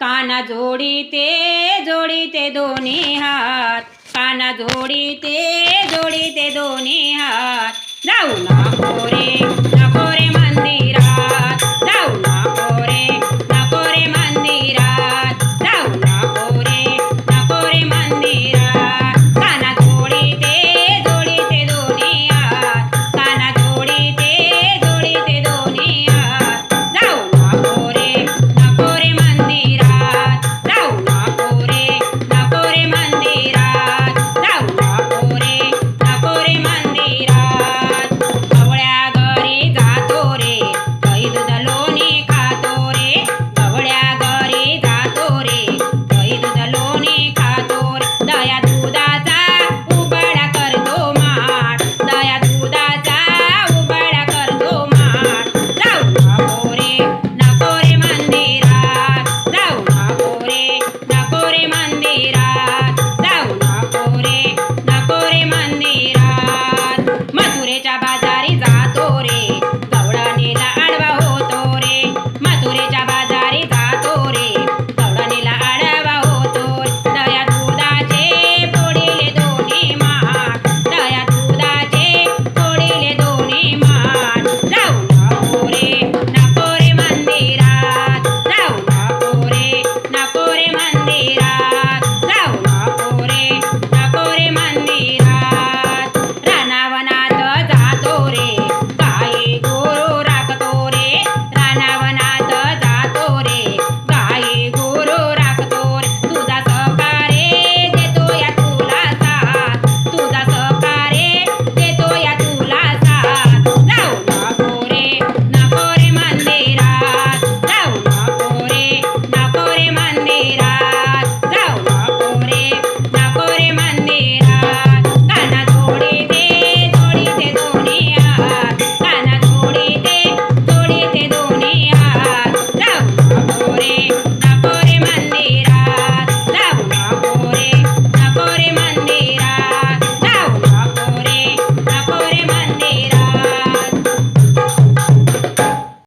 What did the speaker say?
काना जोडीते जोडीते दोन्ही हात. काना जोडीते जोडीते दोन्ही हात. जाऊ ना रे